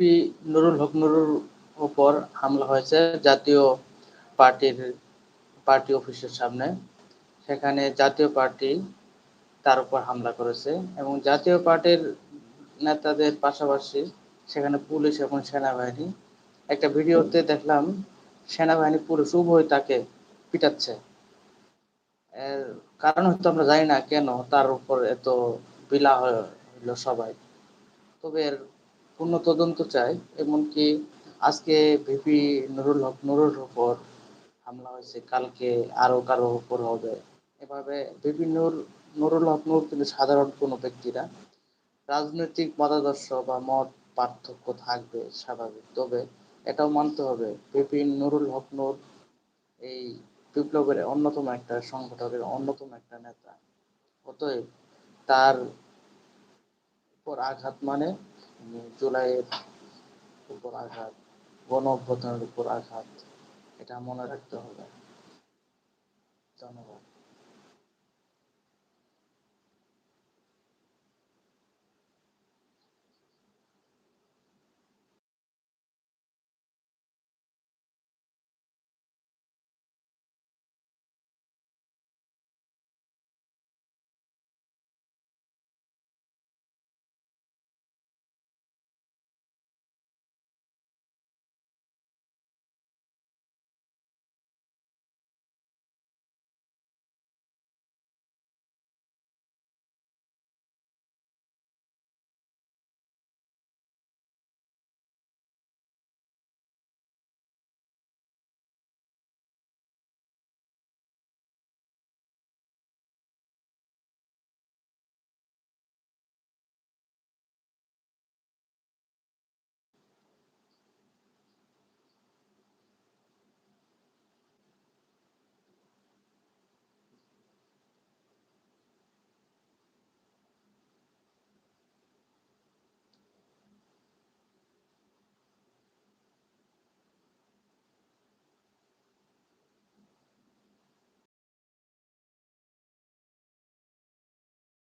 P Nurul হক নুরুর উপর হামলা হয়েছে জাতীয় পার্টির পার্টি অফিসের সামনে। সেখানে জাতীয় পার্টি তার উপর হামলা করেছে এবং জাতীয় পার্টির নেতাদের পাশাপাশি সেখানে পুলিশ এবং সেনাবাহিনী। একটা ভিডিওতে দেখলাম সেনাবাহিনী পুলিশ উভয় তাকে পিটাচ্ছে। এর কারণ হয়তো আমরা জানি না কেন তার উপর এত বিলা হইল সবাই। তবে এর পূর্ণ তদন্ত চাই, এমনকি আজকে ভিপি নুরুল হক, নুরুর উপর হামলা হয়েছে, কালকে আরও কারও উপর হবে। এভাবে বিভিন্ন নুরুল হক নুর কিন্তু সাধারণ কোনো ব্যক্তিরা। রাজনৈতিক মতাদর্শ বা মত পার্থক্য থাকবে স্বাভাবিক, তবে এটাও মানতে হবে বিপিন নুরুল হক নুর এই বিপ্লবের অন্যতম একটা সংগঠনের অন্যতম একটা নেতা। অতএব তার উপর আঘাত মানে জুলাইয়ের উপর আঘাত গণ অভ্যুত্থানের উপর আঘাত এটা মনে রাখতে হবে। ধন্যবাদ।